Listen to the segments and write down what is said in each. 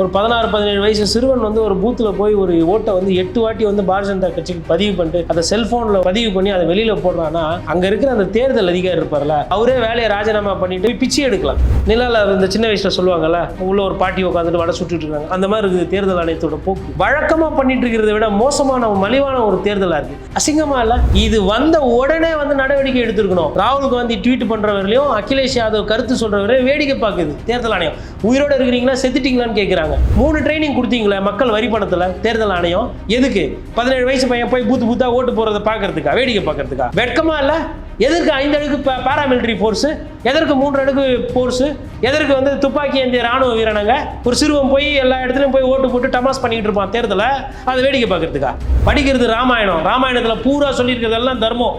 ஒரு பதினாறு பதினேழு வயசு சிறுவன் வந்து ஒரு பூத்தில் போய் ஒரு ஓட்டை வந்து எட்டு வாட்டி வந்து பாரதிய ஜனதா கட்சிக்கு பதிவு பண்ணிட்டு அதை செல்ஃபோனில் பதிவு பண்ணி அதை வெளியில் போடுறான்னா அங்கே இருக்கிற அந்த தேர்தல் அதிகாரி இருப்பார்ல அவரே வேலையை ராஜினாமா பண்ணிட்டு போய் பிச்சை எடுக்கலாம். நிலால இந்த சின்ன வயசில் சொல்லுவாங்கல்ல உள்ள ஒரு பாட்டி உட்காந்துட்டு வடை சுட்டுட்டு இருக்காங்க. அந்த மாதிரி இருக்குது தேர்தல் ஆணையத்தோட போக்கு. வழக்கமாக பண்ணிட்டு இருக்கிறத விட மோசமான மலிவான ஒரு தேர்தலாக இருக்கு. அசிங்கமாக இல்லை? இது வந்த உடனே வந்து நடவடிக்கை எடுத்திருக்கணும். ராகுல் காந்தி ட்வீட் பண்ணுறவர்களையும் அகிலேஷ் யாதவ் கருத்து சொல்கிறவரையும் வேடிக்கை பார்க்குது தேர்தல் ஆணையம். உயிரோட இருக்கிறீங்களா? செத்துட்டீங்களான்னு கேட்குறாங்க மூணு ட்ரைனிங் கொடுத்தீங்களே மக்கள் வரி பணத்தில் தேர்தல் ஆணையம்? எதுக்கு? பதினேழு வயசு பையன் போய் பூத்து பூத்தா ஓட்டு போகிறத பார்க்கறதுக்கா? வேடிக்கை பார்க்கறதுக்கா? வெட்கமா இல்லை? எதற்கு ஐந்து அடுக்கு பாராமிலிட்டரி ஃபோர்ஸு எதற்கு மூன்று அடுக்கு ஃபோர்ஸு எதற்கு வந்து துப்பாக்கி ஏந்திய ராணுவ வீரனங்க? ஒரு சிறுவன் போய் எல்லா இடத்துலையும் போய் ஓட்டு போட்டு டமாஸ் பண்ணிட்டு இருப்பான் தேர்தலை. அதை வேடிக்கை பார்க்கறதுக்கா? படிக்கிறது ராமாயணம். ராமாயணத்தில் பூரா சொல்லியிருக்கிறதெல்லாம் தர்மம்.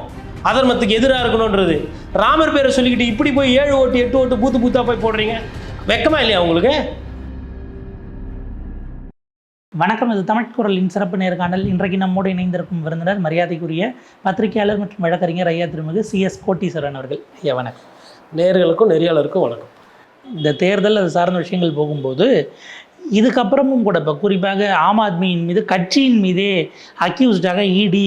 அதர்மத்துக்கு எதிராக இருக்கணுன்றது ராமர் பேரை சொல்லிக்கிட்டு இப்படி போய் ஏழு ஓட்டு எட்டு ஓட்டு பூத்து பூத்தா போய் போடுறீங்க? வெக்கமா இல்லையா உங்களுக்கு? வணக்கம். இது தமிழ் குரலின் சிறப்பு நேர்காணல். இன்றைக்கு நம்மோடு இணைந்திருக்கும் விருந்தினர் மரியாதைக்குரிய பத்திரிகையாளர் மற்றும் வழக்கறிஞர் ஐயா திருமிகு சிஎஸ் கோட்டீஸ்வரன் அவர்கள். ஐயா வணக்கம். நேர்களுக்கும் நெறியாளருக்கும் வணக்கம். இந்த தேர்தல் அது சார்ந்த விஷயங்கள் போகும்போது இதுக்கப்புறமும் கூட இப்போ குறிப்பாக ஆம் ஆத்மியின் மீது கட்சியின் மீதே அக்யூஸ்டாக இடி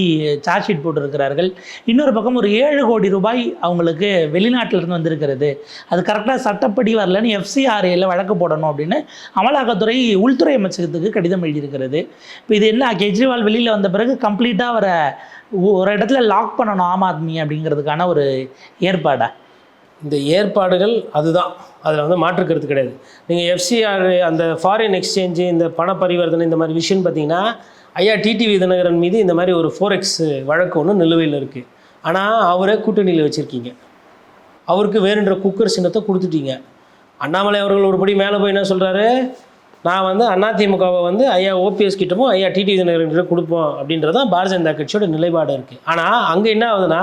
சார்ஜ் ஷீட் போட்டிருக்கிறார்கள். இன்னொரு பக்கம் ஒரு ஏழு கோடி ரூபாய் அவங்களுக்கு வெளிநாட்டிலிருந்து வந்திருக்கிறது. அது கரெக்டாக சட்டப்படி வரலன்னு எஃப்சிஆர்ஏல வழக்கு போடணும் அப்படின்னு அமலாக்கத்துறை உள்துறை அமைச்சகத்துக்கு கடிதம் எழுதியிருக்கிறது. இப்போ இது என்ன கெஜ்ரிவால் வெளியில் வந்த பிறகு கம்ப்ளீட்டாக அவரை ஒரு இடத்துல லாக் பண்ணணும் ஆம் ஆத்மி அப்படிங்கிறதுக்கான ஒரு ஏற்பாடா? இந்த ஏற்பாடுகள் அதுதான். அதில் வந்து மாற்று கருத்து கிடையாது. நீங்கள் எஃப்சிஆர் அந்த ஃபாரின் எக்ஸ்சேஞ்சு இந்த பண பரிவர்த்தனை இந்த மாதிரி விஷயம் பார்த்தீங்கன்னா ஐயா டிடிவி தினகரன் மீது இந்த மாதிரி ஒரு ஃபோரெக்ஸ் வழக்கு ஒன்று நிலுவையில் இருக்குது ஆனால் அவரை கூட்டணியில் வச்சுருக்கீங்க. அவருக்கு வேறுன்ற குக்கர் சின்னத்தை கொடுத்துட்டீங்க. அண்ணாமலை அவர்கள் ஒரு படி மேலே போய் என்ன சொல்கிறாரு நான் வந்து அதிமுகவை வந்து ஐயா ஓபிஎஸ் கிட்டமும் ஐயா டிடி தினகரன் கொடுப்போம் அப்படின்றது தான் பாரதிய ஜனதா கட்சியோட நிலைப்பாடு இருக்குது ஆனால் அங்கே என்ன ஆகுதுன்னா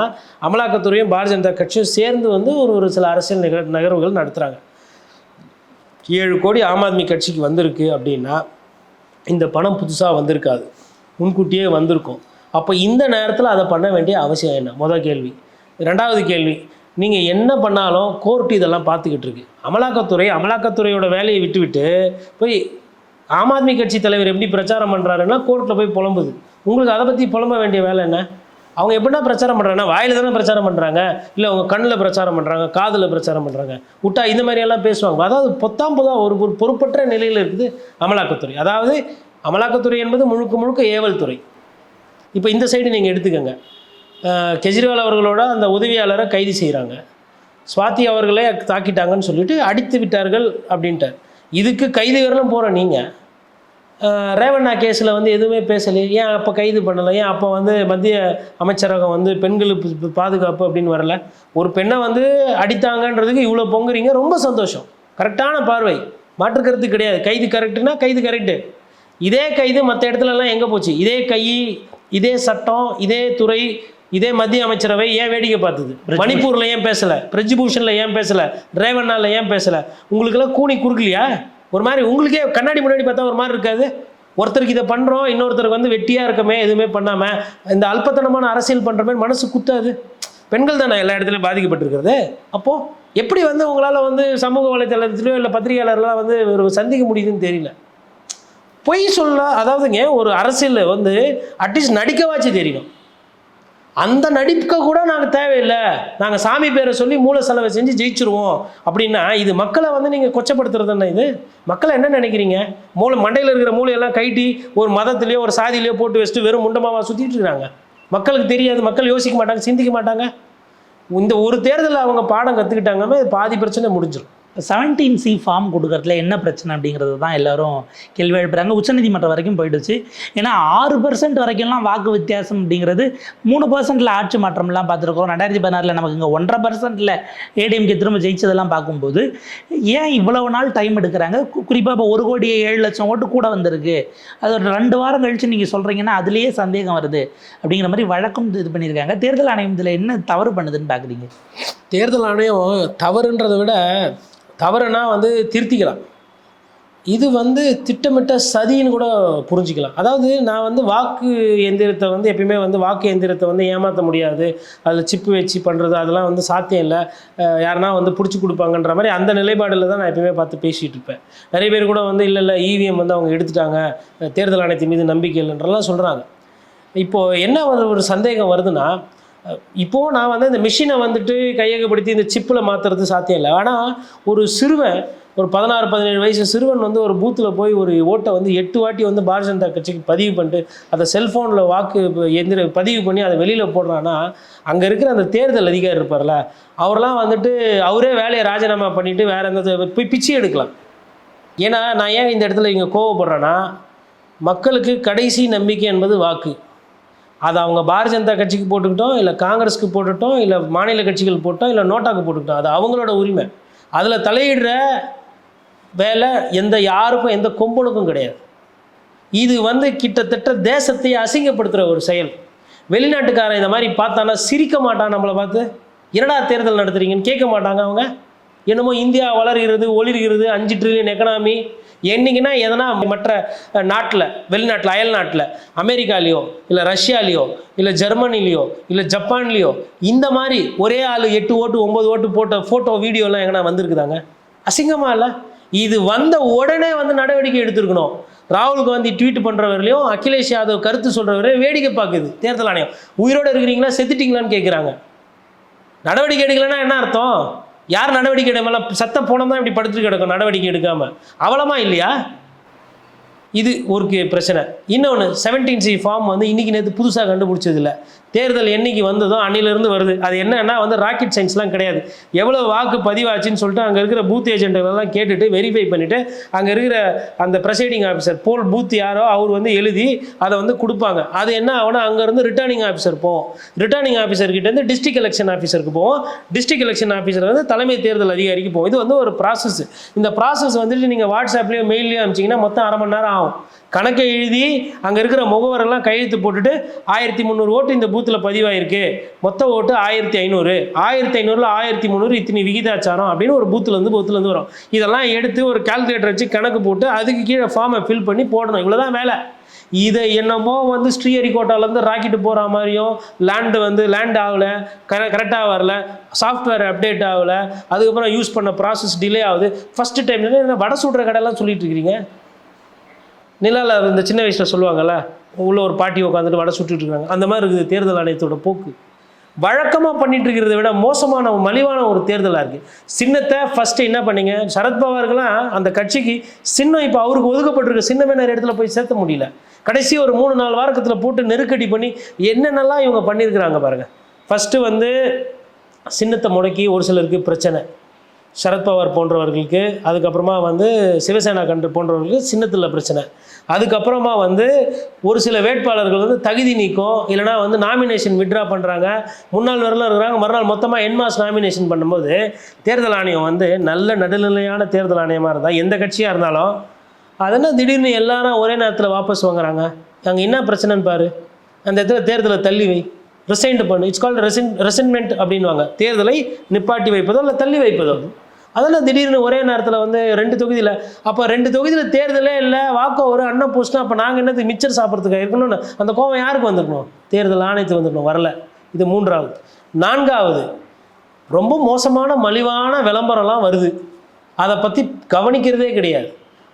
அமலாக்கத்துறையும் பாரதிய ஜனதா கட்சியும் சேர்ந்து வந்து ஒரு ஒரு சில அரசியல் நிகழ் நகர்வுகள் நடத்துகிறாங்க ஏழு கோடி ஆம் ஆத்மி கட்சிக்கு வந்திருக்கு அப்படின்னா இந்த பணம் புதுசாக வந்திருக்காது. முன்கூட்டியே வந்திருக்கும். அப்போ இந்த நேரத்தில் அதை பண்ண வேண்டிய அவசியம் என்ன? முதல் கேள்வி. ரெண்டாவது கேள்வி. நீங்கள் என்ன பண்ணாலும் கோர்ட்டு இதெல்லாம் பார்த்துக்கிட்டு இருக்கு. அமலாக்கத்துறை அமலாக்கத்துறையோட வேலையை விட்டுவிட்டு போய் ஆம் ஆத்மி கட்சி தலைவர் எப்படி பிரச்சாரம் பண்ணுறாருன்னா கோர்ட்டில் போய் புலம்புது. உங்களுக்கு அதை பற்றி புலம்ப வேண்டிய வேலை என்ன? அவங்க எப்படின்னா பிரச்சாரம் பண்ணுறாங்கன்னா வாயில் தானே பிரச்சாரம் பண்ணுறாங்க இல்லை அவங்க கண்ணில் பிரச்சாரம் பண்ணுறாங்க காதில் பிரச்சாரம் பண்ணுறாங்க விட்டா இந்த மாதிரியெல்லாம் பேசுவாங்க. அதாவது பொத்தாம் பொதா ஒரு ஒரு பொறுப்பற்ற நிலையில் இருக்குது அமலாக்கத்துறை. அதாவது அமலாக்கத்துறை என்பது முழுக்க முழுக்க ஏவல் துறை. இப்போ இந்த சைடு நீங்கள் எடுத்துக்கோங்க. கெஜ்ரிவால் அவர்களோட அந்த உதவியாளரை கைது செய்கிறாங்க சுவாதி அவர்களே தாக்கிட்டாங்கன்னு சொல்லிட்டு அடித்து விட்டார்கள் அப்படின்ட்டார். இதுக்கு கைது வரலாம் போகிற நீங்கள் ரேவண்ணா கேஸில் வந்து எதுவுமே பேசலையே ஏன் அப்போ கைது பண்ணலை? ஏன் அப்போ வந்து மத்திய அமைச்சரகம் வந்து பெண்களுக்கு பாதுகாப்பு அப்படின்னு வரல? ஒரு பெண்ணை வந்து அடித்தாங்கன்றதுக்கு இவ்வளோ பொங்குறீங்க? ரொம்ப சந்தோஷம். கரெக்டான பார்வை. மாற்று கருத்து கிடையாது. கைது கரெக்டுனா கைது கரெக்டு இதே கைது மற்ற இடத்துலலாம் எங்கே போச்சு? இதே கை இதே சட்டம் இதே துறை இதே மத்திய அமைச்சரவை ஏன் வேடிக்கை பார்த்தது? மணிப்பூரில் ஏன் பேசலை? பிரஜ்பூஷனில் ஏன் பேசலை? ரேவண்ணால ஏன் பேசலை? உங்களுக்கெல்லாம் கூனி குறுக்கலையா? ஒரு மாதிரி உங்களுக்கே கண்ணாடி முன்னாடி பார்த்தா ஒரு மாதிரி இருக்காது. ஒருத்தருக்கு இதை பண்ணுறோம் இன்னொருத்தருக்கு வந்து வெட்டியாக இருக்கமே எதுவுமே பண்ணாமல் இந்த அல்பத்தனமான அரசியல் பண்ணுற மாதிரி மனசு குத்தாது. பெண்கள் தானே எல்லா இடத்துலையும் பாதிக்கப்பட்டிருக்கிறது. அப்போது எப்படி வந்து உங்களால் வந்து சமூக வலைத்தளத்திலையோ இல்லை பத்திரிகையாளர்களாக வந்து ஒரு சந்திக்க முடியுதுன்னு தெரியல. பொய் சொல்ல அதாவதுங்க ஒரு அரசியலில் வந்து அட்லீஸ்ட் நடிக்கவாச்சு தெரியணும். அந்த நடிப்புக்கு கூட நாங்கள் தேவையில்லை. நாங்கள் சாமி பேரை சொல்லி மூல செலவை செஞ்சு ஜெயிச்சிருவோம். அப்படின்னா இது மக்களை வந்து நீங்கள் கொச்சப்படுத்துறதுன்னா இது? மக்களை என்ன நினைக்கிறீங்க? மூளை மண்டையில் இருக்கிற மூளையெல்லாம் கைட்டி ஒரு மதத்துலேயோ ஒரு சாதியிலையோ போட்டு வச்சுட்டு வெறும் முண்டமாவா சுற்றிட்டு இருக்கிறாங்க மக்களுக்கு தெரியாது. மக்கள் யோசிக்க மாட்டாங்க சிந்திக்க மாட்டாங்க. இந்த ஒரு தேர்தலில் அவங்க பாடம் கற்றுக்கிட்டாங்கன்னா பாதி பிரச்சனை முடிஞ்சிடும் இப்போ செவன்டீன் சி ஃபார்ம் கொடுக்கறதுல என்ன பிரச்சனை அப்படிங்கிறது தான் எல்லோரும் கேள்வி எழுப்புறாங்க. உச்சநீதிமன்றம் வரைக்கும் போயிடுச்சு. ஏன்னா ஆறு பர்சன்ட் வரைக்கும்லாம் வாக்கு வித்தியாசம் அப்படிங்கிறது மூணு பர்சன்ட்டில் ஆட்சி மாற்றம்லாம் பார்த்துருக்கோம் ரெண்டாயிரத்தி பதினாறில் நமக்கு இங்கே ஒன்றரை பர்சன்ட்டில் ஏடிஎம்கே திரும்ப ஜெயிச்சதெல்லாம் பார்க்கும்போது ஏன் இவ்வளவு நாள் டைம் எடுக்கிறாங்க? குறிப்பாக இப்போ ஒரு கோடி ஏழு லட்சம் ஓட்டு கூட வந்திருக்கு. அது ஒரு ரெண்டு வாரம் கழித்து நீங்கள் சொல்கிறீங்கன்னா அதுலேயே சந்தேகம் வருது. அப்படிங்கிற மாதிரி வழக்கம் இது பண்ணியிருக்காங்க. தேர்தல் ஆணையம் இதில் என்ன தவறு பண்ணுதுன்னு பார்க்குறீங்க தேர்தல் ஆணையம் தவறுன்றதை விட தவறுனா வந்து திருத்திக்கலாம். இது வந்து திட்டமிட்ட சதின்னு கூட புரிஞ்சுக்கலாம். அதாவது நான் வந்து வாக்கு எந்திரத்தை வந்து எப்பயுமே வந்து வாக்கு எந்திரத்தை வந்து ஏமாற்ற முடியாது. அதில் சிப்பு வச்சு பண்ணுறது அதெல்லாம் வந்து சாத்தியம் இல்லை. அஹ் யாருனா வந்து பிடிச்சி கொடுப்பாங்கன்ற மாதிரி அந்த நிலைப்பாடில் தான் நான் எப்பயுமே பார்த்து பேசிகிட்டு இருப்பேன். நிறைய பேர் கூட வந்து இல்லை இல்லை இவிஎம் வந்து அவங்க எடுத்துட்டாங்க. தேர்தல் ஆணையத்தின் மீது நம்பிக்கை இல்லைன்றலாம் சொல்கிறாங்க இப்போது என்ன ஒரு ஒரு சந்தேகம் வருதுன்னா இப்போது நான் வந்து இந்த மிஷினை வந்துட்டு கையகப்படுத்தி இந்த சிப்பில் மாற்றுறது சாத்தியம் இல்லை ஆனால் ஒரு சிறுவன் ஒரு பதினாறு பதினேழு வயசு சிறுவன் வந்து ஒரு பூத்தில் போய் ஒரு ஓட்டை வந்து எட்டு வாட்டி வந்து பாரதிய ஜனதா கட்சிக்கு பதிவு பண்ணிட்டு அதை செல்ஃபோனில் வாக்கு எந்திர பதிவு பண்ணி அதை வெளியில் போடுறான்னா அங்கே இருக்கிற அந்த தேர்தல் அதிகாரி இருப்பார்ல அவரெல்லாம் வந்துட்டு அவரே வேலையை ராஜினாமா பண்ணிவிட்டு வேறு எந்த போய் பிச்சை எடுக்கலாம். ஏன்னா நான் ஏன் இந்த இடத்துல இங்கே கோவப்படுறேன்னா மக்களுக்கு கடைசி நம்பிக்கை என்பது வாக்கு. அதை அவங்க பாரதிய ஜனதா கட்சிக்கு போட்டுக்கிட்டோம் இல்லை காங்கிரஸுக்கு போட்டுட்டோம் இல்லை மாநில கட்சிகள் போட்டோம் இல்லை நோட்டாக்கு போட்டுக்கிட்டோம். அது அவங்களோட உரிமை. அதில் தலையிடுற வேலை எந்த யாருக்கும் எந்த கொம்பனுக்கும் கிடையாது. இது வந்து கிட்டத்தட்ட தேசத்தை அசிங்கப்படுத்துகிற ஒரு செயல். வெளிநாட்டுக்காரன் இந்த மாதிரி பார்த்தானா சிரிக்க மாட்டான் நம்மளை பார்த்து. என்னடா தேர்தல் நடத்துகிறீங்கன்னு கேட்க மாட்டாங்க அவங்க. என்னமோ இந்தியா வளர்கிறது ஒளிர்கிறது அஞ்சு ட்ரில்லியன் எக்கனாமி என்னைக்குன்னா எதனா மற்ற நாட்டில் வெளிநாட்டில் அயல் நாட்டில் அமெரிக்காலேயோ இல்லை ரஷ்யாலேயோ இல்லை ஜெர்மனிலேயோ இல்லை ஜப்பான்லேயோ இந்த மாதிரி ஒரே ஆள் எட்டு ஓட்டு ஒம்பது ஓட்டு போட்ட ஃபோட்டோ வீடியோலாம் எங்கன்னா வந்திருக்குதாங்க? அசிங்கமாக இல்லை? இது வந்த உடனே வந்து நடவடிக்கை எடுத்திருக்கணும். ராகுல் காந்தி ட்வீட் பண்ணுறவர்களையும் அகிலேஷ் யாதவ் கருத்து சொல்கிறவரையும் வேடிக்கை பார்க்குது தேர்தல் ஆணையம். உயிரோடு இருக்கிறீங்களா செத்துட்டிங்களான்னு கேட்குறாங்க நடவடிக்கை எடுக்கலைன்னா என்ன அர்த்தம்? யார் நடவடிக்கை எடுக்கலாம் சத்த போனம் தான் இப்படி படுத்துட்டு கிடக்கும் நடவடிக்கை எடுக்காமல் அவலமா இல்லையா? இது ஒரு பிரச்சனை. இன்னொன்று செவன்டீன் சி ஃபார்ம் வந்து இன்றைக்கி நேற்று புதுசாக கண்டுபிடிச்சதில்ல தேர்தல் என்னைக்கு வந்ததோ அன்னிலிருந்து வருது. அது என்னன்னா வந்து ராக்கெட் சயின்ஸ்லாம் கிடையாது. எவ்வளோ வாக்கு பதிவாச்சுன்னு சொல்லிட்டு அங்கே இருக்கிற பூத் ஏஜென்ட்டுகளெல்லாம் கேட்டுட்டு வெரிஃபை பண்ணிவிட்டு அங்கே இருக்கிற அந்த ப்ரசைடிங் ஆஃபீஸர் போல் பூத் யாரோ அவர் வந்து எழுதி அதை வந்து கொடுப்பாங்க. அது என்ன ஆகும்னா அங்கேருந்து ரிட்டர்னிங் ஆஃபீஸர் போவோம். ரிட்டர்னிங் ஆஃபீஸர்கிட்டேருந்து டிஸ்ட்ரிக் எலெக்ஷன் ஆஃபீஸருக்கு போவோம். டிஸ்ட்ரிக் எலெக்ஷன் ஆஃபீஸர் வந்து தலைமை தேர்தல் அதிகாரிக்கு போவோம். இது வந்து ஒரு ப்ராசஸ் இந்த ப்ராசஸ் வந்துட்டு நீங்கள் வாட்ஸ்அப்லேயோ மெயிலையோ அனுப்பிச்சிங்கன்னா மொத்தம் அரை மணி நேரம் ஆகும். கணக்கை எழுதி அங்கே இருக்கிற முகவரெல்லாம் கையெழுத்து போட்டுட்டு ஆயிரத்தி முந்நூறு ஓட்டு இந்த பூத்தில் பதிவாயிருக்கு. மொத்த ஓட்டு ஆயிரத்தி ஐநூறு. ஆயிரத்தி ஐநூறுல ஆயிரத்தி முந்நூறு இத்தனை விகிதாச்சாரம் அப்படின்னு ஒரு பூத்துலேருந்து பூத்துலேருந்து வரும். இதெல்லாம் எடுத்து ஒரு கால்குலேட்டர் வச்சு கணக்கு போட்டு அதுக்கு கீழே ஃபார்மை ஃபில் பண்ணி போடணும். இவ்வளோதான் வேலை. இதை என்னமோ வந்து ஸ்ரீஹரிகோட்டாலேருந்து ராக்கெட்டு போகிற மாதிரியும் லேண்டு வந்து லேண்ட் ஆகலை கர கரெக்டாக வரல சாஃப்ட்வேர் அப்டேட் ஆகலை அதுக்கப்புறம் யூஸ் பண்ண ப்ராசஸ் டிலே ஆகுது. ஃபஸ்ட்டு டைம் என்ன வடை சுடுற கடையெல்லாம் சொல்லிட்டு இருக்கிறீங்க? நிலாவில் இந்த சின்ன வயசில் சொல்லுவாங்கள்ல உள்ள ஒரு பாட்டி உட்காந்துட்டு வடை சுட்டுட்டு இருக்காங்க அந்த மாதிரி இருக்குது தேர்தல் ஆணையத்தோட போக்கு. வழக்கமாக பண்ணிட்டு இருக்கிறத விட மோசமான மலிவான ஒரு தேர்தலாக இருக்குது சின்னத்தை ஃபஸ்ட்டு என்ன பண்ணீங்க? சரத்பவார்கள்லாம் அந்த கட்சிக்கு சின்னம் இப்போ அவருக்கு ஒதுக்கப்பட்டிருக்க சின்னமே நிறைய இடத்துல போய் சேர்த்த முடியல. கடைசி ஒரு மூணு நாலு வாரக்கத்தில் போட்டு நெருக்கடி பண்ணி என்னென்னலாம் இவங்க பண்ணியிருக்கிறாங்க பாருங்கள் ஃபஸ்ட்டு வந்து சின்னத்தை முடக்கி ஒரு சிலருக்கு பிரச்சனை. சரத்பவார் போன்றவர்களுக்கு அதுக்கப்புறமா வந்து சிவசேனா கண்டு போன்றவர்களுக்கு சின்னத்தில் பிரச்சனை. அதுக்கப்புறமா வந்து ஒரு சில வேட்பாளர்கள் வந்து தகுதி நீக்கம் இல்லைனா வந்து நாமினேஷன் விட்ரா பண்ணுறாங்க முன்னாள் வரலாம் இருக்கிறாங்க. மறுநாள் மொத்தமாக என்மாஸ் நாமினேஷன் பண்ணும்போது தேர்தல் ஆணையம் வந்து நல்ல நடுநிலையான தேர்தல் ஆணையமாக இருந்தால் எந்த கட்சியாக இருந்தாலும் அதென்ன திடீர்னு எல்லாரும் ஒரே நேரத்தில் வாபஸ் வாங்குறாங்க. அங்கே என்ன பிரச்சனைன்னு பாரு. அந்த இடத்துல தேர்தலை தள்ளி வை. ரிசைன்ட் பண்ணு. இட்ஸ் கால்ட் ரெசின் ரெசன்மெண்ட் அப்படின்வாங்க தேர்தலை நிப்பாட்டி வைப்பதோ இல்லை தள்ளி வைப்பதோ? அதெல்லாம் திடீர்னு ஒரே நேரத்தில் வந்து ரெண்டு தொகுதியில் அப்போ ரெண்டு தொகுதியில் தேர்தலே இல்லை வாக்கோ ஒரு அண்ணன் போஸ்ட்னா அப்போ நாங்கள் என்னது மிச்சர் சாப்பிட்றதுக்கு இருக்கணும்னு அந்த கோவம் யாருக்கு வந்திருக்கணும்? தேர்தல் ஆணையத்துக்கு வந்திருக்கணும் வரல. இது மூன்றாவது. நான்காவது ரொம்ப மோசமான மலிவான விளம்பரம்லாம் வருது. அதை பற்றி கவனிக்கிறதே கிடையாது.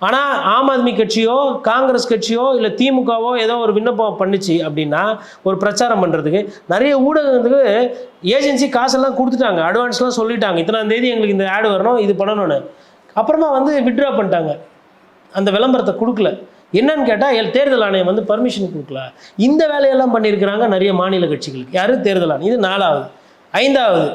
ஆனால் ஆம் ஆத்மி கட்சியோ காங்கிரஸ் கட்சியோ இல்லை திமுகவோ ஏதோ ஒரு விண்ணப்பம் பண்ணுச்சு அப்படின்னா ஒரு பிரச்சாரம் பண்ணுறதுக்கு நிறைய ஊடகத்துக்கு ஏஜென்சி காசெல்லாம் கொடுத்துட்டாங்க. அட்வான்ஸ்லாம் சொல்லிட்டாங்க. இத்தனாம் தேதி எங்களுக்கு இந்த ஆடு வரணும் இது பண்ணணும்னு. அப்புறமா வந்து விட்ரா பண்ணிட்டாங்க. அந்த விளம்பரத்தை கொடுக்கல. என்னன்னு கேட்டால் தேர்தல் ஆணையம் வந்து பர்மிஷன் கொடுக்கல. இந்த வேலையெல்லாம் பண்ணியிருக்கிறாங்க நிறைய மாநில கட்சிகளுக்கு. யாரும் தேர்தல் ஆணையம். இது நாலாவது. ஐந்தாவது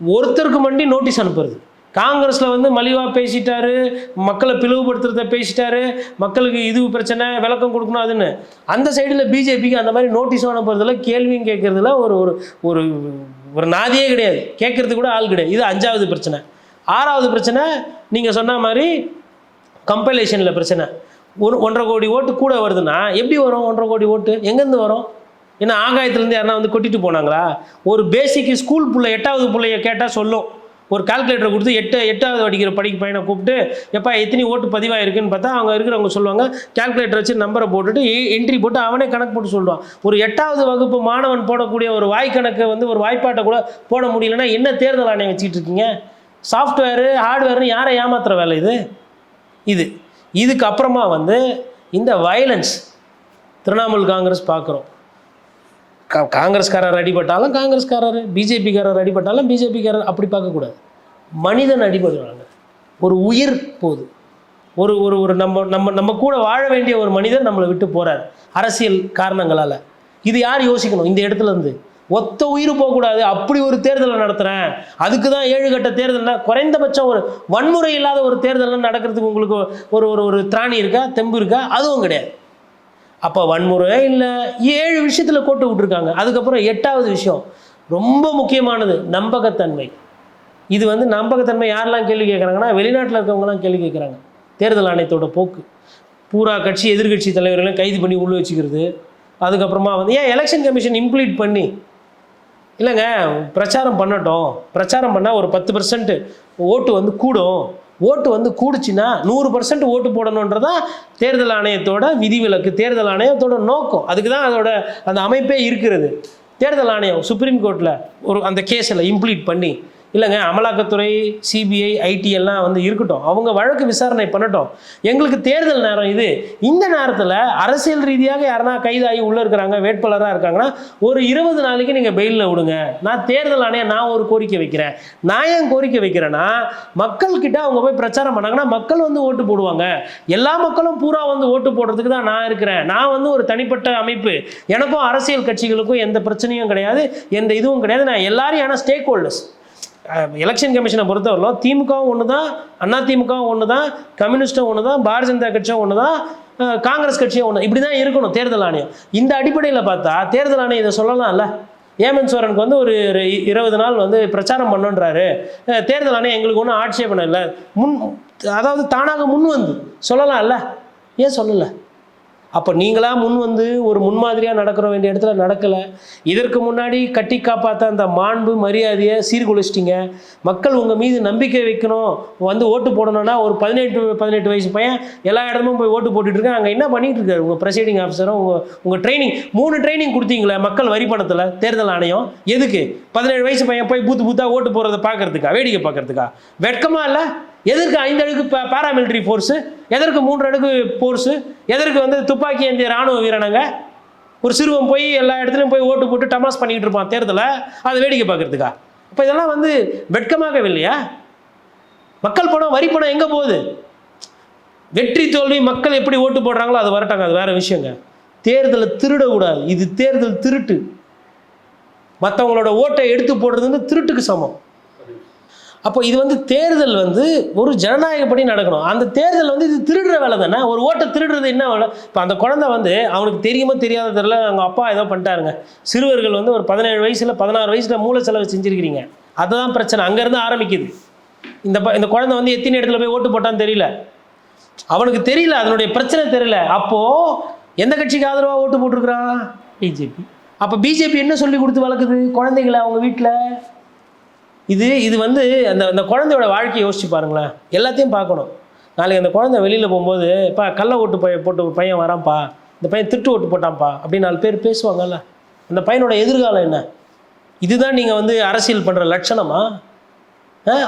ஒருத்தருக்கு மண்டி நோட்டீஸ் அனுப்புறது. காங்கிரஸில் வந்து மலிவாக பேசிட்டாரு மக்களை பிளவுபடுத்துறத பேசிட்டாரு மக்களுக்கு இது பிரச்சனை விளக்கம் கொடுக்கணும் அதுன்னு. அந்த சைடில் பிஜேபிக்கு அந்த மாதிரி நோட்டீஸும் அனுப்புறதுல கேள்வியும் கேட்குறதுல ஒரு ஒரு ஒரு ஒரு நாதியே கிடையாது. கேட்குறது கூட ஆள் கிடையாது. இது அஞ்சாவது பிரச்சனை. ஆறாவது பிரச்சனை நீங்கள் சொன்ன மாதிரி கம்பைலேஷனில் பிரச்சனை. ஒரு ஒன்றரை கோடி ஓட்டு கூட வருதுன்னா எப்படி வரும் ஒன்றரை கோடி ஓட்டு? எங்கேருந்து வரும்? ஏன்னா ஆகாயத்துலேருந்து யாருனா வந்து கொட்டிட்டு போனாங்களா? ஒரு பேசிக் ஸ்கூல் பிள்ளை எட்டாவது பிள்ளைய கேட்டால் சொல்லும். ஒரு கால்குலேட்டர் கொடுத்து எட்டு எட்டாவது படிக்கிற படிக்க பையனை கூப்பிட்டு எப்பா எத்தனை ஓட்டு பதிவாயிருக்குன்னு பார்த்தா அவங்க இருக்கிறவங்க சொல்லுவாங்க கால்குலேட்டர் வச்சு நம்பரை போட்டுட்டு என்ட்ரி போட்டு அவனே கணக்கு போட்டு சொல்லுவான். ஒரு எட்டாவது வகுப்பு மாணவன் போடக்கூடிய ஒரு வாய் கணக்கு வந்து ஒரு வாய்ப்பாட்டை கூட போட முடியலன்னா என்ன தேர்தல் ஆணையம் வச்சுட்டு இருக்கீங்க? சாஃப்ட்வேரு ஹார்ட்வேர்னு யாரை ஏமாத்துற வேலை இது? இது. இதுக்கப்புறமா வந்து இந்த வயலன்ஸ் திரிணாமுல் காங்கிரஸ் பார்க்குறோம். காங்கிரஸ்காரர் அடிபட்டாலும் காங்கிரஸ்காரர் பிஜேபிக்காரர் அடிபட்டாலும் பிஜேபிக்காரர் அப்படி பார்க்கக்கூடாது மனிதன் அடிபடுறாங்க. ஒரு உயிர் போகுது ஒரு ஒரு ஒரு நம்ம நம்ம நம்ம கூட வாழ வேண்டிய ஒரு மனிதன் நம்மளை விட்டு போகிறார் அரசியல் காரணங்களால். இது யார் யோசிக்கணும்? இந்த இடத்துல இருந்து. ஒத்த உயிர் போகக்கூடாது அப்படி ஒரு தேர்தலை நடத்துகிறேன் அதுக்கு தான் ஏழு கட்ட தேர்தல்னா குறைந்தபட்சம் ஒரு வன்முறை இல்லாத ஒரு தேர்தல் நடக்கிறதுக்கு உங்களுக்கு ஒரு ஒரு ஒரு திராணி இருக்கா? தெம்பு இருக்கா? அதுவும் கிடையாது. அப்போ வன்முறை இல்லை ஏழு விஷயத்தில் கோட்டு விட்ருக்காங்க அதுக்கப்புறம் எட்டாவது விஷயம் ரொம்ப முக்கியமானது நம்பகத்தன்மை. இது வந்து நம்பகத்தன்மை யாரெல்லாம் கேள்வி கேட்குறாங்கன்னா வெளிநாட்டில் இருக்கவங்கலாம் கேள்வி கேட்குறாங்க தேர்தல் ஆணையத்தோட போக்கு. பூரா கட்சி எதிர்க்கட்சி தலைவர்களையும் கைது பண்ணி உள்ள வச்சுக்கிறது. அதுக்கப்புறமா வந்து ஏன் எலெக்ஷன் கமிஷன் இம்ப்ளீட் பண்ணி? இல்லைங்க பிரச்சாரம் பண்ணட்டும். பிரச்சாரம் பண்ணால் ஒரு பத்து பர்சன்ட் ஓட்டு வந்து கூடும். ஓட்டு வந்து கூடுச்சுன்னா நூறு பர்சன்ட் ஓட்டு போடணுன்றதான் தேர்தல் ஆணையத்தோட விதிவிலக்கு தேர்தல் ஆணையத்தோட நோக்கம். அதுக்கு தான் அதோட அந்த அமைப்பே இருக்கிறது. தேர்தல் ஆணையம் சுப்ரீம் கோர்ட்டில் ஒரு அந்த கேஸில் இம்ப்ளீட் பண்ணி இல்லைங்க அமலாக்கத்துறை சிபிஐ ஐடி எல்லாம் வந்து இருக்கட்டும். அவங்க வழக்கு விசாரணை பண்ணட்டும். எங்களுக்கு தேர்தல் நேரம் இது. இந்த நேரத்தில் அரசியல் ரீதியாக யாருன்னா கைதாகி உள்ளே இருக்கிறாங்க வேட்பாளராக இருக்காங்கன்னா ஒரு இருபது நாளைக்கு நீங்கள் பெயிலில் விடுங்க. நான் தேர்தல் ஆணையம் நான் ஒரு கோரிக்கை வைக்கிறேன். நான் ஏன் கோரிக்கை வைக்கிறேன்னா மக்கள்கிட்ட அவங்க போய் பிரச்சாரம் பண்ணாங்கன்னா மக்கள் வந்து ஓட்டு போடுவாங்க. எல்லா மக்களும் பூரா வந்து ஓட்டு போடுறதுக்கு தான் நான் இருக்கிறேன். நான் வந்து ஒரு தனிப்பட்ட அமைப்பு. எனக்கும் அரசியல் கட்சிகளுக்கும் எந்த பிரச்சனையும் கிடையாது எந்த இதுவும் கிடையாது. நான் எல்லாரும் ஏன்னா ஸ்டேக் ஹோல்டர்ஸ் எலெக்ஷன் கமிஷனை பொறுத்தவரையிலும் திமுகவும் ஒன்று தான் அண்ணா திமுகவும் ஒன்று தான் கம்யூனிஸ்டும் ஒன்று தான் பாரதிய ஜனதா கட்சியும் ஒன்று தான் காங்கிரஸ் கட்சியும் ஒன்று இப்படி தான் இருக்கணும் தேர்தல் ஆணையம். இந்த அடிப்படையில் பார்த்தா தேர்தல் ஆணையம் இதை சொல்லலாம்ல? ஏமன் சோரனுக்கு வந்து ஒரு இருபது நாள் வந்து பிரச்சாரம் பண்ணுன்றாரு. தேர்தல் ஆணையம் எங்களுக்கு ஒன்றும் ஆட்சேபணம் இல்லை. முன் அதாவது தானாக முன் வந்து சொல்லலாம்ல? ஏன் சொல்லலை? அப்போ நீங்களாக முன் வந்து ஒரு முன்மாதிரியாக நடக்கிற வேண்டிய இடத்துல நடக்கலை. இதற்கு முன்னாடி கட்டி காப்பாற்ற அந்த மாண்பு மரியாதையை சீர்குலைச்சிட்டிங்க. மக்கள் உங்கள் மீது நம்பிக்கை வைக்கணும். வந்து ஓட்டு போடணும்னா ஒரு பதினெட்டு பதினெட்டு வயசு பையன் எல்லா இடமும் போய் ஓட்டு போட்டுட்டு அங்கே என்ன பண்ணிகிட்டு இருக்காரு? உங்கள் ப்ரெசைடிங் ஆஃபீஸரும் உங்கள் உங்கள் ட்ரைனிங் மூணு ட்ரைனிங் கொடுத்தீங்களே மக்கள் வரி பணத்தில் தேர்தல் ஆணையம். எதுக்கு? பதினேழு வயசு பையன் போய் பூத்து பூத்தா ஓட்டு போகிறத பார்க்கறதுக்கா? வேடிக்கை பார்க்கறதுக்கா? வெட்கமாக இல்லை? எதற்கு ஐந்து அடுக்கு பா ஃபோர்ஸு எதற்கு மூன்று அடுக்கு ஃபோர்ஸு எதற்கு வந்து துப்பாக்கி ஏந்திய ராணுவ வீரனுங்க? ஒரு சிறுவன் போய் எல்லா இடத்துலையும் போய் ஓட்டு போட்டு டமாஸ் பண்ணிக்கிட்டு இருப்பான் தேர்தலை அதை வேடிக்கை பார்க்கறதுக்கா? இப்போ இதெல்லாம் வந்து வெட்கமாகவில்லையா? மக்கள் பணம் வரி பணம் எங்கே போகுது? வெற்றி தோல்வி மக்கள் எப்படி ஓட்டு போடுறாங்களோ அது வரட்டாங்க அது வேறு விஷயங்க. தேர்தலை திருடக்கூடாது. இது தேர்தல் திருட்டு. மற்றவங்களோட ஓட்டை எடுத்து போடுறது வந்து திருட்டுக்கு சமம். அப்போ இது வந்து தேர்தல் வந்து ஒரு ஜனநாயகப்படி நடக்கணும். அந்த தேர்தல் வந்து இது திருடுற வேலை தானே? ஒரு ஓட்டை திருடுறது என்ன வேலை? இப்போ அந்த குழந்தை வந்து அவனுக்கு தெரியுமோ தெரியாத தெரியல அவங்க அப்பா ஏதோ பண்ணிட்டாருங்க. சிறுவர்கள் வந்து ஒரு பதினேழு வயசில் பதினாறு வயசில் மூளை செலவு செஞ்சுருக்கிறீங்க. அதுதான் பிரச்சனை. அங்கேருந்து ஆரம்பிக்குது. இந்த ப இந்த குழந்தை வந்து எத்தனை இடத்துல போய் ஓட்டு போட்டான்னு தெரியல. அவனுக்கு தெரியல அதனுடைய பிரச்சனை தெரியல. அப்போது எந்த கட்சிக்கு ஆதரவாக ஓட்டு போட்டிருக்கிறான் பிஜேபி அப்போ பிஜேபி என்ன சொல்லி கொடுத்து வளர்க்குது? குழந்தைகளை அவங்க வீட்டில் இது இது வந்து அந்த அந்த குழந்தையோட வாழ்க்கையை யோசிச்சு பாருங்களேன். எல்லாத்தையும் பார்க்கணும். நாளைக்கு அந்த குழந்தை வெளியில் போகும்போது இப்போ கள்ள ஓட்டு பைய போட்டு பையன் வரான்ப்பா. இந்த பையன் திருட்டு ஓட்டு போட்டான்ப்பா. அப்படின்னு நாலு பேர் பேசுவாங்கல்ல. அந்த பையனோட எதிர்காலம் என்ன? இதுதான் நீங்கள் வந்து அரசியல் பண்ணுற லட்சணமா?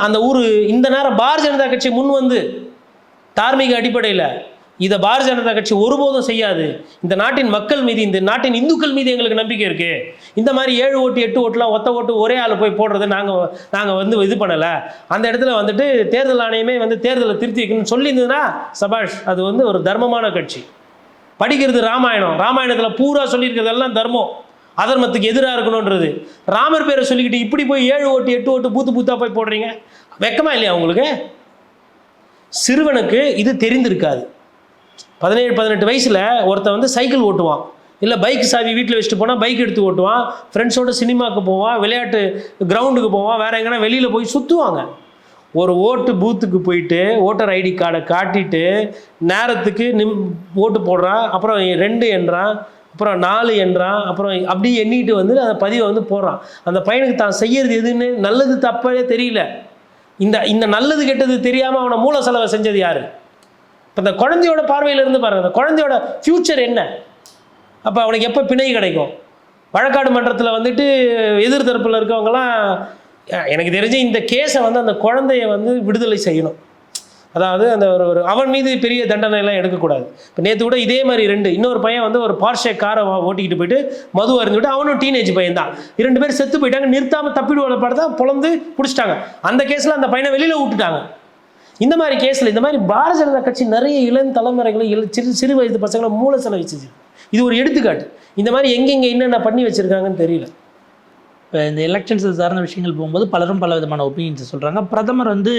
அந்த ஊர் இந்த நேரம் பாரதிய ஜனதா கட்சி முன் வந்து தார்மீக அடிப்படையில் இதை பாரதிய ஜனதா கட்சி ஒருபோதும் செய்யாது. இந்த நாட்டின் மக்கள் மீது இந்த நாட்டின் இந்துக்கள் மீது எங்களுக்கு நம்பிக்கை இருக்கு. இந்த மாதிரி ஏழு ஓட்டு எட்டு ஓட்டுலாம் ஒத்த ஓட்டு ஒரே ஆள் போய் போடுறது நாங்கள் நாங்கள் வந்து இது பண்ணலை. அந்த இடத்துல வந்துட்டு தேர்தல் ஆணையமே வந்து தேர்தலை திருத்தி வைக்கணும்னு சொல்லியிருந்ததுன்னா சபாஷ் அது வந்து ஒரு தர்மமான கட்சி. படிக்கிறது ராமாயணம். ராமாயணத்தில் பூரா சொல்லியிருக்கிறதெல்லாம் தர்மம். அதர்மத்துக்கு எதிராக இருக்கணுன்றது ராமர் பேரை சொல்லிக்கிட்டு இப்படி போய் ஏழு ஓட்டு எட்டு ஓட்டு பூத்து பூத்தா போய் போடுறீங்க? வெக்கமா இல்லையா உங்களுக்கு? சிறுவனுக்கு இது தெரிந்திருக்காது. பதினேழு பதினெட்டு வயசில் ஒருத்தன் வந்து சைக்கிள் ஓட்டுவான். இல்லை பைக் சாவி வீட்டில் வச்சுட்டு போனால் பைக் எடுத்து ஓட்டுவான். ஃப்ரெண்ட்ஸோட சினிமாவுக்கு போவான் விளையாட்டு கிரவுண்டுக்கு போவான் வேறு எங்கன்னா வெளியில் போய் சுற்றுவாங்க ஒரு ஓட்டு பூத்துக்கு போயிட்டு ஓட்டர் ஐடி கார்டை காட்டிட்டு நேரத்துக்கு நிம் ஓட்டு போடுறான் அப்புறம் ரெண்டு என்றான் அப்புறம் நாலு என்றான் அப்புறம் அப்படியே எண்ணிட்டு வந்து அந்த பதிவை வந்து போடுறான். அந்த பையனுக்கு தான் செய்யறது எதுன்னு நல்லது தப்பே தெரியல. இந்த இந்த நல்லது கெட்டது தெரியாமல் அவனை மூல செலவை செஞ்சது யாரு? இப்போ இந்த குழந்தையோட பார்வையிலிருந்து இருந்து பாருங்க அந்த குழந்தையோட ஃப்யூச்சர் என்ன? அப்போ அவனுக்கு எப்போ பிணை கிடைக்கும்? வழக்காடு மன்றத்தில் வந்துட்டு எதிர் தரப்பில் இருக்கவங்கலாம் எனக்கு தெரிஞ்சு இந்த கேஸை வந்து அந்த குழந்தைய வந்து விடுதலை செய்யணும். அதாவது அந்த ஒரு ஒரு அவன் மீது பெரிய தண்டனை எல்லாம் எடுக்கக்கூடாது. இப்போ நேற்று கூட இதே மாதிரி ரெண்டு இன்னொரு பையன் வந்து ஒரு பார்ஷே காரை ஓட்டிக்கிட்டு போயிட்டு மது அருந்துவிட்டு அவனும் டீனேஜ் பையன் தான். இரண்டு பேர் செத்து போயிட்டாங்க நிறுத்தாமல் தப்பிடுவோட பார்த்தா புலந்து பிடிச்சிட்டாங்க. அந்த கேஸில் அந்த பையனை வெளியில் விட்டுட்டாங்க இந்த மாதிரி கேஸில் இந்த மாதிரி பாரதிய ஜனதா கட்சி நிறைய இளம் தலைமுறைகளை இள சிறு சிறு வயது பசங்களை மூல செலவிச்சு இது ஒரு எடுத்துக்காட்டு. இந்த மாதிரி எங்கெங்கே என்னென்ன பண்ணி வச்சுருக்காங்கன்னு தெரியல. இப்போ இந்த எலெக்ஷன்ஸ் சார்ந்த விஷயங்கள் போகும்போது பலரும் பல விதமான ஒப்பீனியன்ஸ் சொல்கிறாங்க பிரதமர் வந்து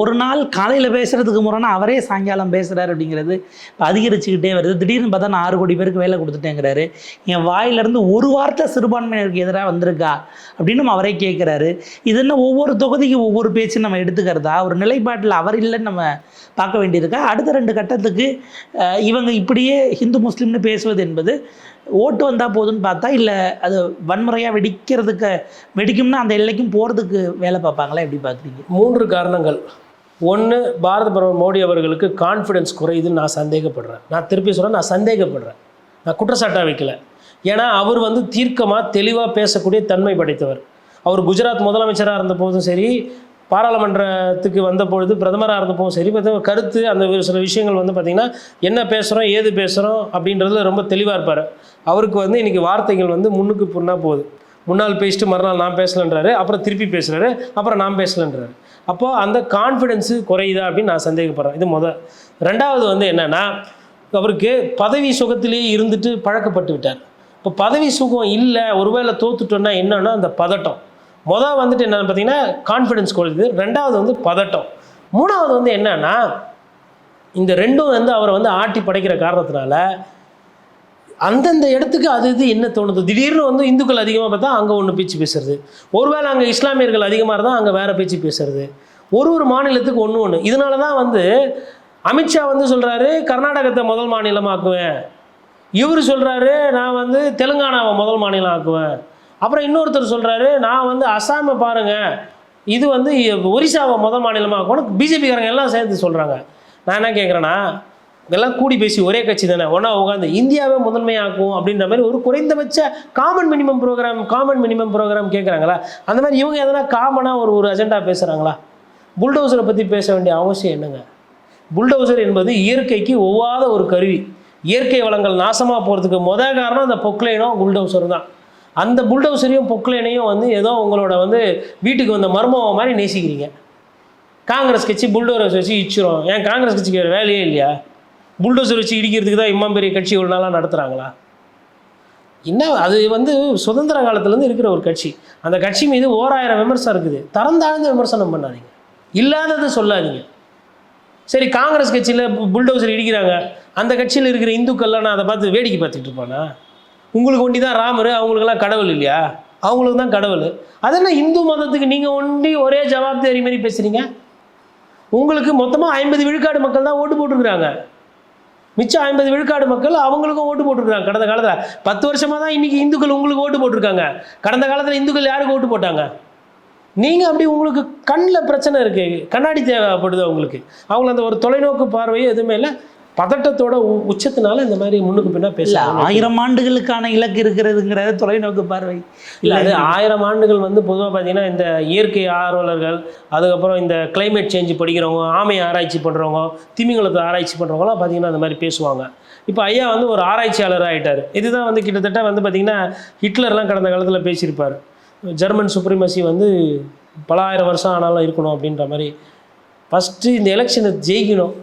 ஒரு நாள் காலையில் பேசுகிறதுக்கு முறைனா அவரே சாயங்காலம் பேசுகிறாரு அப்படிங்கிறது இப்போ அதிகரிச்சுக்கிட்டே வருது. திடீர்னு பார்த்தா நான் ஆறு கோடி பேருக்கு வேலை கொடுத்துட்டேங்கிறாரு. என் வாயிலிருந்து ஒரு வார்த்தை சிறுபான்மையினருக்கு எதிராக வந்திருக்கா அப்படின்னு அவரே கேட்குறாரு இது என்ன ஒவ்வொரு தொகுதிக்கு ஒவ்வொரு பேச்சு நம்ம எடுத்துக்கிறதா? ஒரு நிலைப்பாட்டில் அவர் இல்லைன்னு நம்ம பார்க்க வேண்டியிருக்கா? அடுத்த ரெண்டு கட்டத்துக்கு இவங்க இப்படியே ஹிந்து முஸ்லீம்னு பேசுவது என்பது ஓட்டு வந்தால் போதும்னு பார்த்தா இல்லை அது வன்முறையாக வெடிக்கிறதுக்கு வெடிக்கும்னா அந்த எல்லைக்கும் போகிறதுக்கு வேலை பார்ப்பாங்களா? எப்படி பார்க்குறீங்க? மூன்று காரணங்கள். ஒன்று பாரத பிரதமர் மோடி அவர்களுக்கு கான்ஃபிடென்ஸ் குறையுதுன்னு நான் சந்தேகப்படுறேன். நான் திருப்பி சொல்கிறேன் நான் சந்தேகப்படுறேன். நான் குற்றச்சாட்டாக வைக்கல. ஏன்னா அவர் வந்து தீர்க்கமாக தெளிவாக பேசக்கூடிய தன்மை படைத்தவர். அவர் குஜராத் முதலமைச்சராக இருந்த போதும் சரி பாராளுமன்றத்துக்கு வந்த பொழுது பிரதமராக இருந்தப்போதும் சரி பார்த்தா கருத்து அந்த ஒரு சில விஷயங்கள் வந்து பார்த்திங்கன்னா என்ன பேசுகிறோம் ஏது பேசுகிறோம் அப்படின்றதுல ரொம்ப தெளிவாக இருப்பார். அவருக்கு வந்து இன்றைக்கி வார்த்தைகள் வந்து முன்னுக்கு புண்ணா போகுது. முன்னால் பேசிட்டு மறுநாள் நான் பேசலன்றாரு அப்புறம் திருப்பி பேசுகிறாரு அப்புறம் நான் பேசலன்றாரு. அப்போது அந்த கான்ஃபிடென்ஸு குறையுதா அப்படின்னு நான் சந்தேகப்படுறேன். இது முத. ரெண்டாவது வந்து என்னென்னா அவருக்கு பதவி சுகத்திலேயே இருந்துட்டு பழக்கப்பட்டு விட்டார். இப்போ பதவி சுகம் இல்லை ஒருவேளை தோத்துட்டோன்னா என்னன்னா அந்த பதட்டம். மொதல் வந்துட்டு என்னென்னு பார்த்தீங்கன்னா கான்ஃபிடென்ஸ் குறையுது. ரெண்டாவது வந்து பதட்டம். மூணாவது வந்து என்னன்னா இந்த ரெண்டும் வந்து அவரை வந்து ஆட்டி படைக்கிற காரணத்தினால அந்தந்த இடத்துக்கு அது இது என்ன தோணுது? திடீர்னு வந்து இந்துக்கள் அதிகமாக பார்த்தா அங்கே ஒன்று பேச்சு பேசுறது. ஒருவேளை அங்கே இஸ்லாமியர்கள் அதிகமாக இருந்தால் அங்கே வேறு பேச்சு பேசுறது. ஒரு ஒரு மாநிலத்துக்கு ஒன்று ஒன்று இதனால தான் வந்து அமித்ஷா வந்து சொல்கிறாரு கர்நாடகத்தை முதல் மாநிலமாக்குவேன். இவர் சொல்கிறாரு நான் வந்து தெலுங்கானாவை முதல் மாநிலம் ஆக்குவேன் அப்புறம் இன்னொருத்தர் சொல்கிறாரு நான் வந்து அசாமை பாருங்கள் இது வந்து ஒரிசாவை முதல் மாநிலமாக்கணும் பிஜேபிக்காரங்க எல்லாம் சேர்த்து சொல்கிறாங்க நான் என்ன கேட்குறேன்னா இதெல்லாம் கூடி பேசி ஒரே கட்சி தானே? ஒன்றா உட்காந்து இந்தியாவே முதன்மையாக்கும் அப்படின்ற மாதிரி ஒரு குறைந்தபட்ச common minimum programme common minimum programme கேட்குறாங்களா அந்த மாதிரி இவங்க எதனா காமனாக ஒரு ஒரு அஜெண்டா பேசுகிறாங்களா புல்டோசரை பற்றி பேச வேண்டிய அவசியம் என்னங்க? புல்டோசர் என்பது இயற்கைக்கு ஒவ்வாத ஒரு கருவி. இயற்கை வளங்கள் நாசமாக போகிறதுக்கு முத காரணம் அந்த பொக்லைனும் புல்டோசர் தான். அந்த புல்டோசரையும் பொக்லைனையும் வந்து ஏதோ உங்களோட வந்து வீட்டுக்கு வந்த மர்மம் மாதிரி நேசிக்கிறீங்க. காங்கிரஸ் கட்சி புல்டோசர் வச்சு இச்சிரும் ஏன் காங்கிரஸ் கட்சிக்கு வேறு வேலையே இல்லையா? புல்டோசர் வச்சு இடிக்கிறதுக்கு தான் இம்மா பெரிய கட்சி ஒரு நாளாக நடத்துகிறாங்களா என்ன அது வந்து சுதந்திர காலத்துலேருந்து இருக்கிற ஒரு கட்சி. அந்த கட்சி மீது ஓராயிரம் விமர்சனம் இருக்குது. தரந்தாழ்ந்த விமர்சனம் பண்ணாதீங்க. இல்லாததை சொல்லாதீங்க. சரி காங்கிரஸ் கட்சியில் புல்டோசர் இடிக்கிறாங்க. அந்த கட்சியில் இருக்கிற இந்துக்கள்லாம் நான் அதை பார்த்து வேடிக்கை பார்த்துட்டு இருப்பானா? உங்களுக்கு ஒண்டி தான் ராமர் அவங்களுக்கெல்லாம் கடவுள் இல்லையா? அவங்களுக்கு தான் கடவுள். அதெல்லாம் இந்து மதத்துக்கு நீங்கள் ஒண்டி ஒரே ஜவாப்தாரி மாதிரி பேசுகிறீங்க உங்களுக்கு மொத்தமாக ஐம்பது விழுக்காடு மக்கள் தான் ஓட்டு போட்டுருக்குறாங்க. மிச்சம் ஐம்பது விழுக்காடு மக்கள் அவங்களுக்கும் ஓட்டு போட்டிருக்காங்க. கடந்த காலத்தில் பத்து வருஷமாக தான் இன்றைக்கி இந்துக்கள் உங்களுக்கு ஓட்டு போட்டிருக்காங்க. கடந்த காலத்தில் இந்துக்கள் யாருக்கு ஓட்டு போட்டாங்க? நீங்கள் அப்படி உங்களுக்கு கண்ணில் பிரச்சனை இருக்குது கண்ணாடி தேவைப்படுது அவங்களுக்கு அவங்கள அந்த ஒரு தொலைநோக்கு பார்வையே எதுவுமே இல்லை. பதட்டத்தோட உச்சத்தினால இந்த மாதிரி முன்னுக்கு பின்னா பேசலாம் ஆயிரம் ஆண்டுகளுக்கான இலக்கு இருக்கிறதுங்கிறது தொலைநோக்கு பார்வை. இல்லை அது ஆயிரம் ஆண்டுகள் வந்து பொதுவாக பார்த்தீங்கன்னா இந்த இயற்கை ஆர்வலர்கள் அதுக்கப்புறம் இந்த climate சேஞ்ச் படிக்கிறவங்க ஆமையை ஆராய்ச்சி பண்ணுறவங்க திமிங்கலத்தை ஆராய்ச்சி பண்ணுறவங்களாம் பார்த்தீங்கன்னா அந்த மாதிரி பேசுவாங்க. இப்போ ஐயா வந்து ஒரு ஆராய்ச்சியாளர் ஆகிட்டார் இதுதான் வந்து கிட்டத்தட்ட வந்து பார்த்திங்கன்னா ஹிட்லர்லாம் கடந்த காலத்தில் பேசியிருப்பார். ஜெர்மன் சுப்ரீமசி வந்து பல ஆயிரம் வருஷம் ஆனாலும் இருக்கணும் அப்படின்ற மாதிரி. ஃபஸ்ட்டு இந்த எலெக்ஷனை ஜெயிக்கணும்.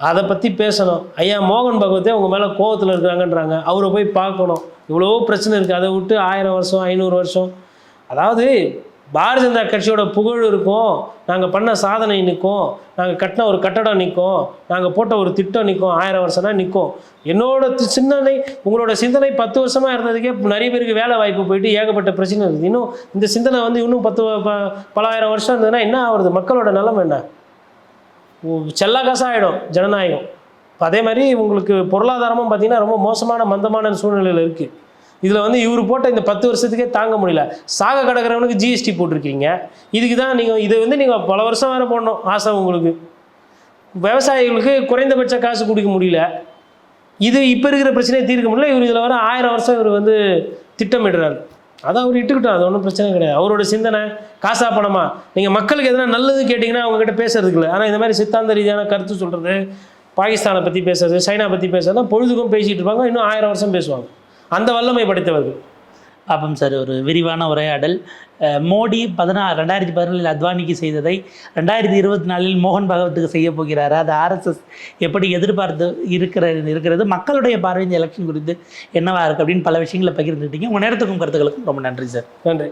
அதை பற்றி பேசணும். ஐயா மோகன் பகவத்தே உங்கள் மேலே கோவத்தில் இருக்கிறாங்கன்றாங்க. அவரை போய் பார்க்கணும். இவ்வளோ பிரச்சனை இருக்குது அதை விட்டு ஆயிரம் வருஷம் ஐநூறு வருஷம். அதாவது பாரதிய ஜனதா கட்சியோட புகழ் இருக்கும். நாங்கள் பண்ண சாதனை நிற்கும். நாங்கள் கட்டின ஒரு கட்டடம் நிற்கும். நாங்கள் போட்ட ஒரு திட்டம் நிற்கும். ஆயிரம் வருஷம்னா நிற்கும். என்னோட சிந்தனை உங்களோட சிந்தனை பத்து வருஷமாக இருந்ததுக்கே நிறைய பேருக்கு வேலை வாய்ப்பு போயிட்டு ஏகப்பட்ட பிரச்சனை இருக்குது இன்னும் இந்த சிந்தனை வந்து இன்னும் பத்து ப பல ஆயிரம் வருஷம் இருந்ததுன்னா என்ன ஆகுறது? மக்களோட நிலம என்ன? செல்லா காசாக ஆகிடும் ஜனநாயகம். அதே மாதிரி உங்களுக்கு பொருளாதாரமும் பார்த்தீங்கன்னா ரொம்ப மோசமான மந்தமான சூழ்நிலையில் இருக்குது இதில் வந்து இவர் போட்ட இந்த பத்து வருஷத்துக்கே தாங்க முடியல. சாக கிடக்கிறவனுக்கு ஜிஎஸ்டி போட்டிருக்கீங்க. இதுக்கு தான் நீங்கள் இதை வந்து நீங்கள் பல வருஷம் வேறு போடணும் ஆசை உங்களுக்கு. விவசாயிகளுக்கு குறைந்தபட்ச காசு கொடுக்க முடியல. இது இப்போ இருக்கிற பிரச்சனையை தீர்க்க முடியல. இவர் இதில் வர ஆயிரம் வருஷம் இவர் வந்து திட்டமிடுறாரு. அதை அவர் இட்டுக்கிட்டோம் அது ஒன்றும் பிரச்சனை கிடையாது. அவரோட சிந்தனை காசா பணமா? நீங்கள் மக்களுக்கு எதனா நல்லது கேட்டிங்கன்னா அவங்ககிட்ட பேசுறதுக்கு இல்லை. ஆனால் இந்த மாதிரி சித்தாந்த ரீதியான கருத்து சொல்கிறது பாகிஸ்தானை பற்றி பேசுறது சைனா பற்றி பேசுறதுலாம் பொழுதுக்கும் பேசிகிட்டு இருப்பாங்க இன்னும் ஆயிரம் வருஷம் பேசுவாங்க. அந்த வல்லமை படைத்தவர்கள். பாப்போம் சார் ஒரு விரிவான உரையாடல். மோடி பதினா ரெண்டாயிரத்தி பதினேழில் அத்வானிக்கு செய்ததை ரெண்டாயிரத்தி இருபத்தி நாலில் மோகன் பகவத்துக்கு செய்ய போகிறார்? அது ஆர்எஸ்எஸ் எப்படி எதிர்பார்த்து இருக்கிற இருக்கிறது? மக்களுடைய பார்வை இந்த எலெக்ஷன் குறித்து என்னவா இருக்குது அப்படின்னு பல விஷயங்களை பகிர்ந்துட்டீங்க உங்கள் நேரத்துக்கும் கருத்துக்களுக்கும் ரொம்ப நன்றி சார். நன்றி.